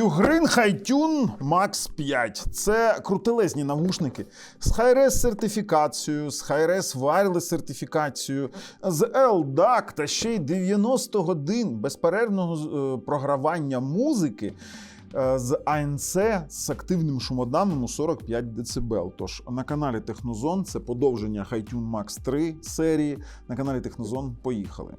Ugreen Hi-Tune Max 5. Це крутелезні навушники з Hi-Res сертифікацією, з Hi-Res Wireless сертифікацією, з LDAC та ще й 90 годин безперервного е, програвання музики е, з ANC з активним шумодавом у 45 дБ. Тож на каналі Технозон це подовження Hi-Tune Max 3 серії. На каналі Технозон поїхали.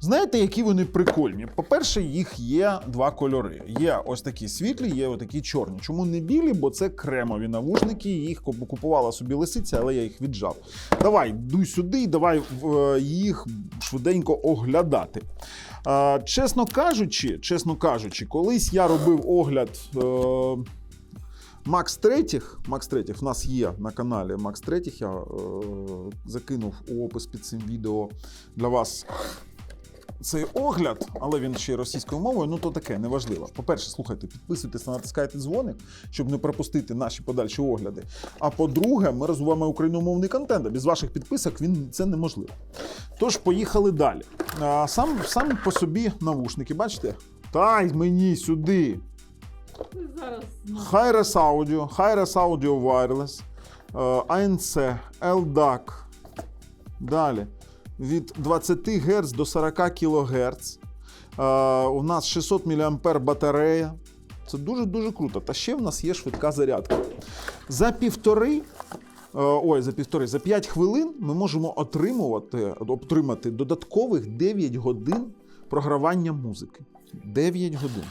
Знаєте, які вони прикольні? По-перше, їх є два кольори. Є ось такі світлі, є ось такі чорні. Чому не білі? Бо це кремові навушники. Їх купувала собі лисиця, але я їх віджав. Давай, дуй сюди, і давай е, їх швиденько оглядати. Е, Чесно кажучи, чесно кажучи, колись я робив огляд. е, Макс третіх, Макс третіх в нас є на каналі Макс третіх. Я е, закинув у опис під цим відео для вас цей огляд, але він ще й російською мовою, ну то таке, неважливо. По-перше, слухайте, підписуйтесь, натискайте дзвоник, щоб не пропустити наші подальші огляди. А по-друге, ми розвиваємо україномовний контент. а Без ваших підписок він це неможливо. Тож, поїхали далі. А, сам, сам по собі навушники, бачите? Тай мені сюди. Зараз ну, Hi-Res Audio, Hi-Res Audio Wireless, е, ANC, LDAC. Далі. Від 20 Гц до 40 кГц. У нас 600 мА батарея. Це дуже-дуже круто. Та ще в нас є швидка зарядка. За півтори. Ой, за півтори, за 5 хвилин ми можемо отримувати, отримати додаткових 9 годин програвання музики. 9 годин.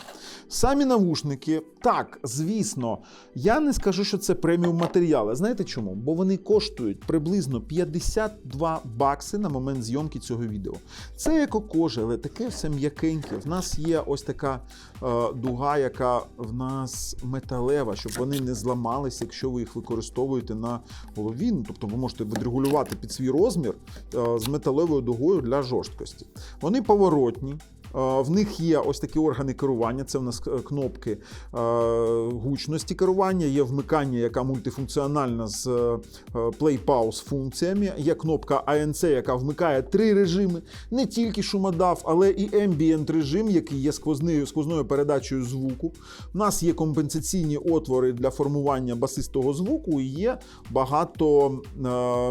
Самі навушники, так, звісно, я не скажу, що це преміум матеріали. Знаєте чому? Бо вони коштують приблизно 52 бакси на момент зйомки цього відео. Це екокожа, але таке все м'якеньке. В нас є ось така е, дуга, яка в нас металева, щоб вони не зламалися, якщо ви їх використовуєте на голові. Ну, Тобто ви можете відрегулювати під свій розмір е, з металевою дугою для жорсткості. Вони поворотні. Е, В них є ось такі органи керування. Це в нас е, кнопки е, гучності керування, є вмикання, яка мультифункціональна з play-pause функціями. Є кнопка ANC, яка вмикає три режими, не тільки шумодав, але і ambient режим, який є сквозною, сквозною передачею звуку. У нас є компенсаційні отвори для формування басистого звуку. І є багато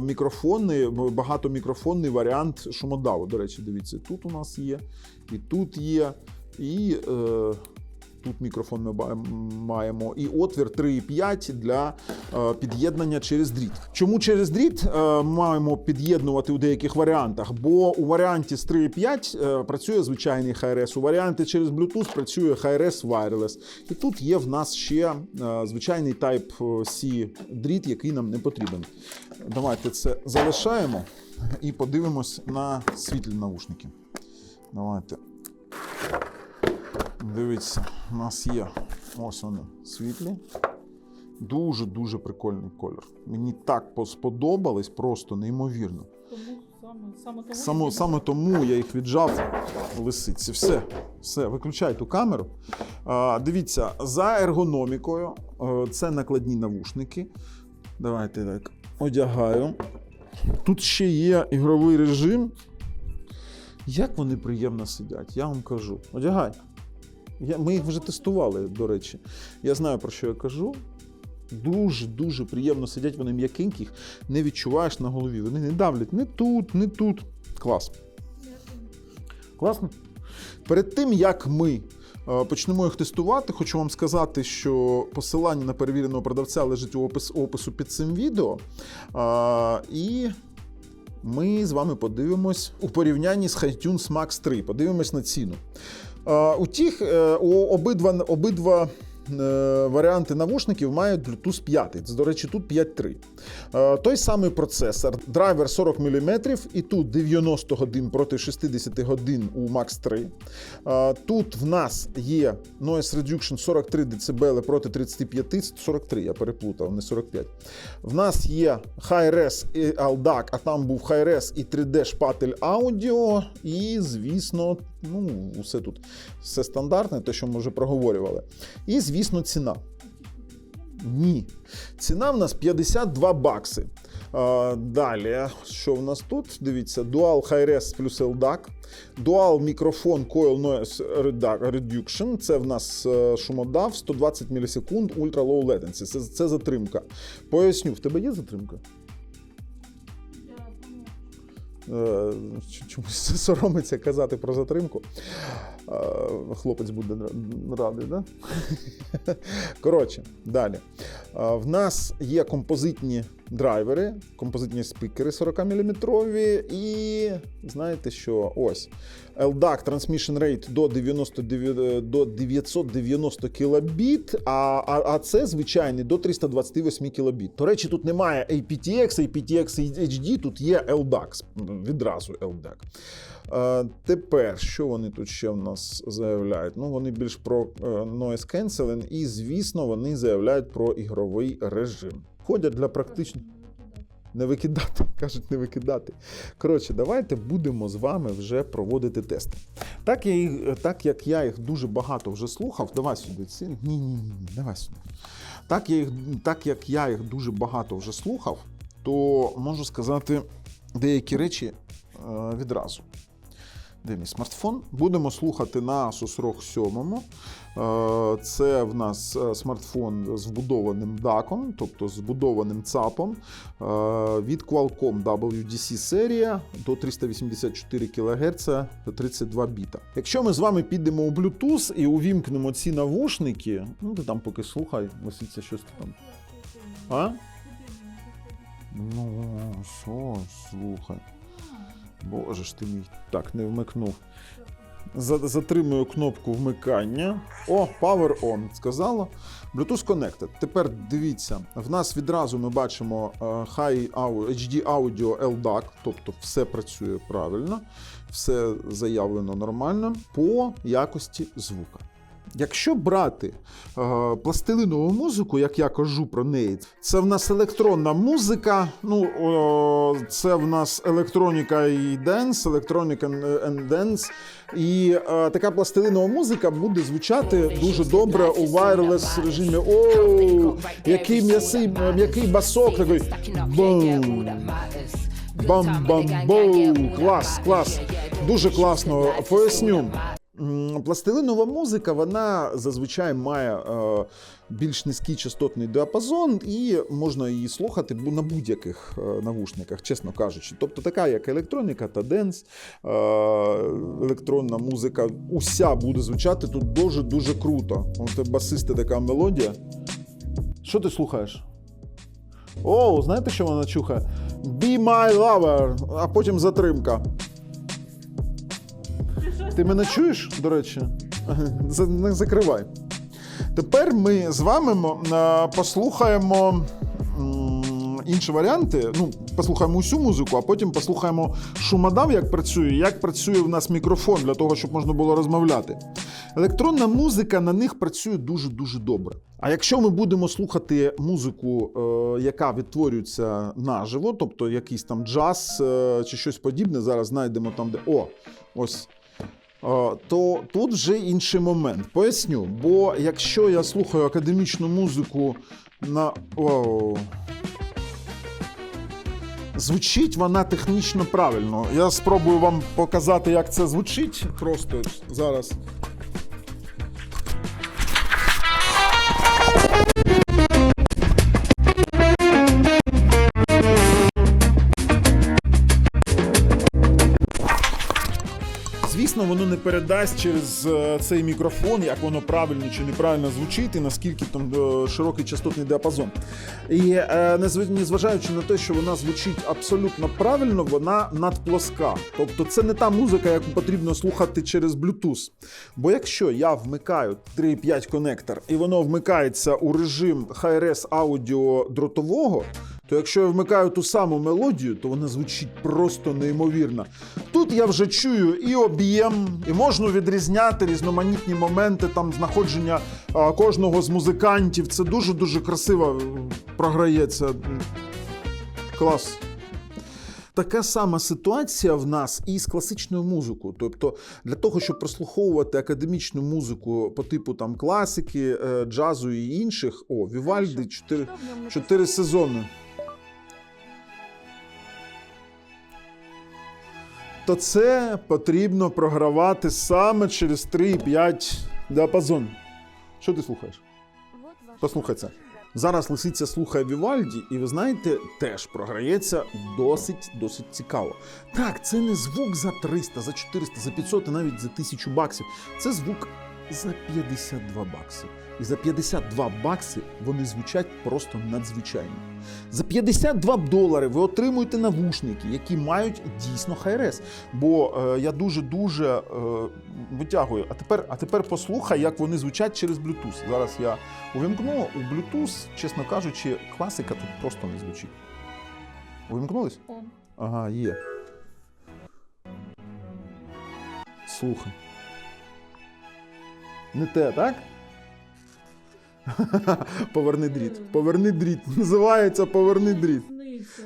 мікрофонний, варіант шумодаву. До речі, дивіться, тут у нас є, і тут є, і е, тут мікрофон ми маємо, і отвір 3,5 для е, під'єднання через дріт. Чому через дріт е, маємо під'єднувати у деяких варіантах? Бо у варіанті з 3,5 е, працює звичайний Hi-Res, у варіанті через Bluetooth працює Hi-Res Wireless. І тут є в нас ще е, звичайний Type-C дріт, який нам не потрібен. Давайте це залишаємо і подивимось на світлі навушники. Давайте. Дивіться, у нас є ось вони світлі. Дуже-дуже прикольний колір. Мені так сподобались, просто неймовірно. тому саме, саме тому Само, я саме тому я їх віджав лисиці. Все, все, виключай ту камеру. А, дивіться, за ергономікою е, це накладні навушники. Давайте так одягаю. Тут ще є ігровий режим. Як вони приємно сидять, я вам кажу. Одягай. Я, ми їх вже тестували, до речі. Я знаю, про що я кажу. Дуже-дуже приємно сидять, вони м'якенькі, їх не відчуваєш на голові. Вони не давлять не тут, не тут. Клас. Класно. Перед тим, як ми е, почнемо їх тестувати, хочу вам сказати, що посилання на перевіреного продавця лежить у опис, опису під цим відео. Е, І ми з вами подивимось у порівнянні з iTunes Max 3. Подивимось на ціну. У тих е, у обидва, обидва варіанти навушників мають Bluetooth 5. Це, до речі, тут 5.3. Е, Той самий процесор, драйвер 40 мм, і тут 90 годин проти 60 годин у Max 3. Е, Тут в нас є Noise Reduction 43 дБ проти 35, 43, я переплутав, не 45. В нас є Hi-Res і LDAC, а там був Hi-Res і 3D шпатель аудіо. І, звісно, ну, все тут все стандартне, те, що ми вже проговорювали. І, звісно, ціна. Ні. Ціна в нас 52 бакси. Е, Далі, що в нас тут? Дивіться, Dual Hi-Res плюс LDAC, Dual мікрофон Coil Noise Reduction. Це в нас е, шумодав 120 мілісекунд, Ultra Low Latency. Це, це затримка. Поясню, в тебе є затримка? Е, Чомусь соромиться казати про затримку. Хлопець буде радий, да? Коротше, далі. В нас є композитні драйвери, композитні спікери 40 мм. І знаєте що? Ось. LDAC Transmission Rate до 99, до 990 кілобіт, а, а, а це звичайний до 328 кілобіт. До речі, тут немає aptX, aptX HD, тут є LDAC, відразу LDAC. Тепер, що вони тут ще в нас заявляють? Ну, вони більш про е, noise cancelling, і, звісно, вони заявляють про ігровий режим. Ходять для практично. Не викидати, кажуть, не викидати. Коротше, давайте будемо з вами вже проводити тести. Так, я їх, так як я їх дуже багато вже слухав, давай сюди. Ці... Ні, ні, ні, ні, давай сюди. Так, я їх, так як я їх дуже багато вже слухав, то можу сказати деякі речі е, відразу. Де смартфон? Будемо слухати на Asus ROG 7. Е, Це в нас е, смартфон з вбудованим DAC, тобто з вбудованим ЦАПом е, від Qualcomm WDC серія до 384 кГц 32 біта. Якщо ми з вами підемо у Bluetooth і увімкнемо ці навушники, ну ти там поки слухай, виситься щось там. А? Ну, що, слухай. Боже ж ти мій. Так, не вмикнув. Затримую кнопку вмикання. О, Power On сказала. Bluetooth Connected. Тепер дивіться, в нас відразу ми бачимо е, High HD Audio LDAC, тобто все працює правильно, все заявлено нормально по якості звука. Якщо брати е, пластилинову музику, як я кажу про неї, це в нас електронна музика. Ну, о, це в нас електроніка і денс, електроніка and денс. І е, така пластилинова музика буде звучати дуже добре у wireless режимі. О, який м'ясий, м'який басок, такий бум. Бам-бам-боу! Клас, клас. Дуже класно. Поясню. Пластилинова музика, вона зазвичай має е, більш низький частотний діапазон, і можна її слухати на будь-яких е, навушниках, чесно кажучи. Тобто така, як електроніка та денс, е, електронна музика, уся буде звучати тут дуже-дуже круто. От басисти така мелодія. Що ти слухаєш? О, знаєте, що вона чухає? Be my lover, а потім затримка. Ти мене чуєш, до речі? Не закривай. Тепер ми з вами е, послухаємо інші варіанти. Ну, послухаємо усю музику, а потім послухаємо шумодав, як працює, як працює в нас мікрофон для того, щоб можна було розмовляти. Електронна музика на них працює дуже-дуже добре. А якщо ми будемо слухати музику, е, яка відтворюється наживо, тобто якийсь там джаз е, чи щось подібне, зараз знайдемо там, де. О, ось. То тут вже інший момент. Поясню. Бо якщо я слухаю академічну музику на. О, Звучить вона технічно правильно. Я спробую вам показати, як це звучить. Просто зараз. Воно не передасть через е, цей мікрофон, як воно правильно чи неправильно звучить, і наскільки там е, широкий частотний діапазон. І е, незважаючи на те, що вона звучить абсолютно правильно, вона надплоска. Тобто це не та музика, яку потрібно слухати через Bluetooth. Бо якщо я вмикаю 3.5 конектор і воно вмикається у режим Hi-Res аудіо дротового, то якщо я вмикаю ту саму мелодію, то вона звучить просто неймовірно. Тут я вже чую і об'єм, і можна відрізняти різноманітні моменти там знаходження кожного з музикантів. Це дуже-дуже красиво програється. Клас. Така сама ситуація в нас і з класичною музикою. Тобто, для того, щоб прослуховувати академічну музику по типу там класики, е, джазу і інших, о, Вівальди 4, 4 сезони. То це потрібно програвати саме через 3,5 діапазон. Що ти слухаєш? Послухай це. Зараз лисиця слухає Вівальді, і ви знаєте, теж програється досить досить цікаво. Так, це не звук за 300, за 400, за 500 і навіть за 1000 баксів. Це звук за 52 бакси. І за 52 бакси вони звучать просто надзвичайно. За 52 долари ви отримуєте навушники, які мають дійсно хайрес. Бо е, я дуже дуже е, витягую. А тепер, а тепер послухай, як вони звучать через Bluetooth. Зараз я увімкну у Bluetooth, чесно кажучи, класика тут просто не звучить. Увімкнулись? Ага, є. Слухай. Не те, так? Поверни дріт. Поверни дріт. Називається Поверни дріт.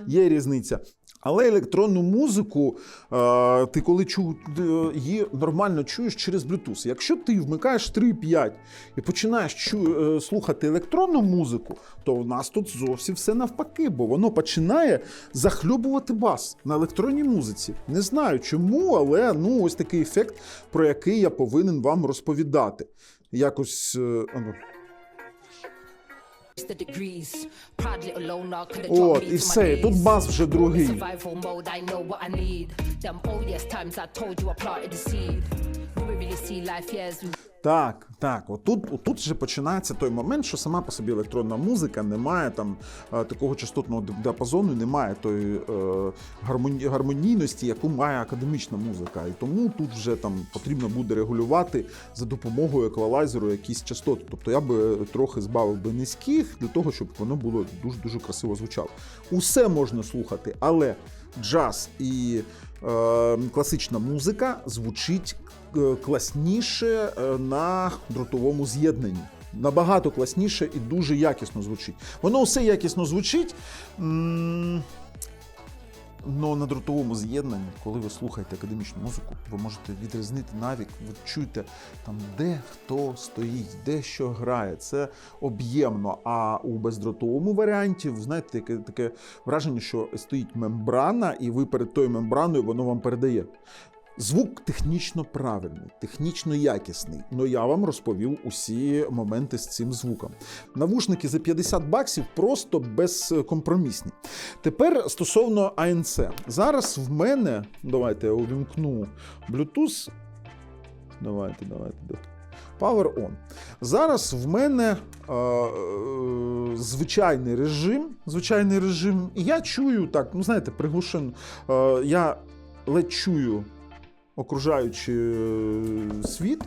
Є різниця. Але електронну музику е, ти коли чу, е, її нормально чуєш через Bluetooth. Якщо ти вмикаєш 3.5 і починаєш чу, е, слухати електронну музику, то в нас тут зовсім все навпаки, бо воно починає захльобувати бас на електронній музиці. Не знаю чому, але ну ось такий ефект, про який я повинен вам розповідати. Якось. ну. От, dropped me і to my все, і тут knees. бас вже другий. Так, так, отут, отут вже починається той момент, що сама по собі електронна музика не має там е, такого частотного діапазону, не має тої е, гармоні, гармонійності, яку має академічна музика. І тому тут вже там потрібно буде регулювати за допомогою еквалайзеру якісь частоти. Тобто я би трохи збавив би низьких для того, щоб воно було дуже дуже красиво звучало. Усе можна слухати, але джаз і е, класична музика звучить класніше е, на дротовому з'єднанні. Набагато класніше і дуже якісно звучить. Воно все якісно звучить. Но на дротовому з'єднанні, коли ви слухаєте академічну музику, ви можете відрізнити навіть, ви чуєте там, де хто стоїть, де що грає. Це об'ємно. А у бездротовому варіанті, ви знаєте, таке, таке враження, що стоїть мембрана, і ви перед тою мембраною воно вам передає. Звук технічно правильний, технічно якісний. але я вам розповів усі моменти з цим звуком. Навушники за 50 баксів просто безкомпромісні. Тепер стосовно ANC. Зараз в мене, давайте я увімкну Bluetooth. Давайте, давайте. да. Power on. Зараз в мене е, е, звичайний режим. Звичайний режим. І я чую так, ну знаєте, приглушено. Е, я ледь чую окружаючи е, світ,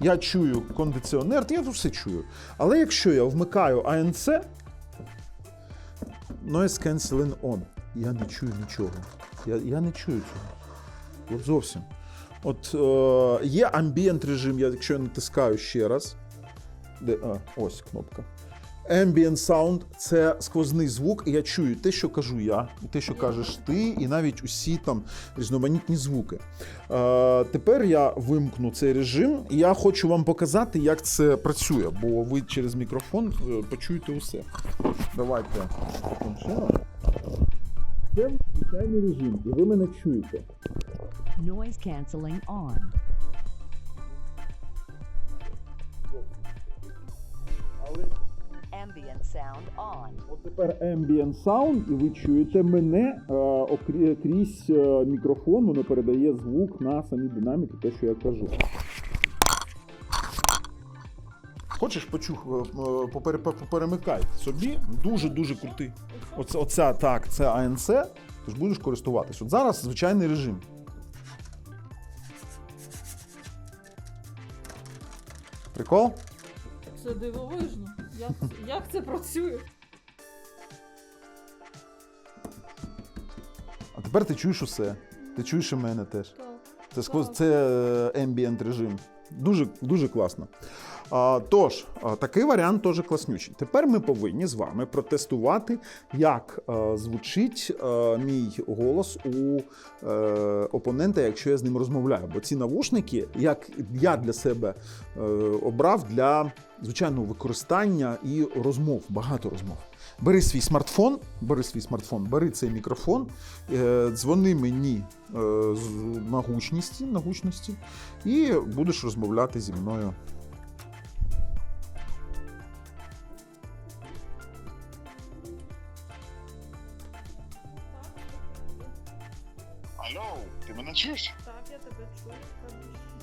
я чую кондиціонер, я тут все чую. Але якщо я вмикаю ANC, Noise Cancelling On, я не чую нічого. Я, я не чую цього. От зовсім. От е, є ambient режим, я, якщо я натискаю ще раз. Де, а, ось кнопка. Ambient Sound – це сквозний звук, і я чую те, що кажу я, і те, що кажеш ти, і навіть усі там різноманітні звуки. Е, тепер я вимкну цей режим, і я хочу вам показати, як це працює, бо ви через мікрофон е, почуєте усе. Давайте. Це звичайний режим, і ви мене чуєте. Noise canceling on. Ambient sound on. От тепер ambient sound, і ви чуєте мене е, окрі- крізь е, мікрофон, воно передає звук на самі динаміки, те, що я кажу. Хочеш почух, е, е, попер- поперемикай собі, дуже-дуже крутий. Оце, оця так, це ANC, ти ж будеш користуватись. От зараз звичайний режим. Прикол? Це дивовижно. Як, як це працює? А тепер ти чуєш усе. Ти чуєш і мене теж. Так. Це сквозь це ембієнт режим. Дуже дуже класно. Тож, такий варіант теж класнючий. Тепер ми повинні з вами протестувати, як е, звучить е, мій голос у е, опонента, якщо я з ним розмовляю. Бо ці навушники, як я для себе обрав для звичайного використання і розмов, багато розмов. Бери свій смартфон, бери свій смартфон, бери цей мікрофон, дзвони мені на гучності, на гучності, і будеш розмовляти зі мною. Алло, ти мене чуєш? Так, я тебе чую.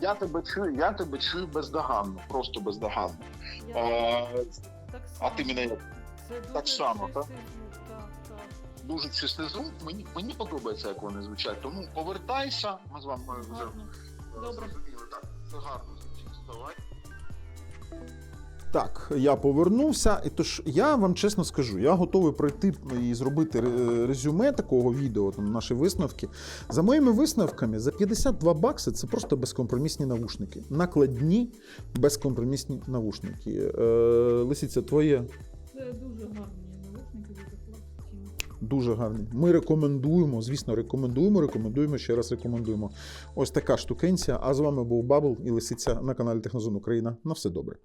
Я тебе чую, я тебе чую бездоганно, просто бездоганно. Я А, так а ти мене як? Це дуже так само, чистий так? звук, Так, так. дуже чистий звук. Мені, мені подобається, як вони звучать. Тому повертайся. Ми з вами вже Гарно. Добре. зрозуміли. Так, це гарно. Так, я повернувся. І тож я вам чесно скажу, я готовий пройти і зробити резюме такого відео, там наші висновки. За моїми висновками, за 52 бакси це просто безкомпромісні навушники. Накладні безкомпромісні навушники. Е, Лисиця, твоє Це дуже гарні навушники, дуже гарні. Ми рекомендуємо, звісно, рекомендуємо, рекомендуємо, ще раз рекомендуємо. Ось така штукенція. А з вами був Бабл і Лисиця на каналі Технозон Україна. На все добре.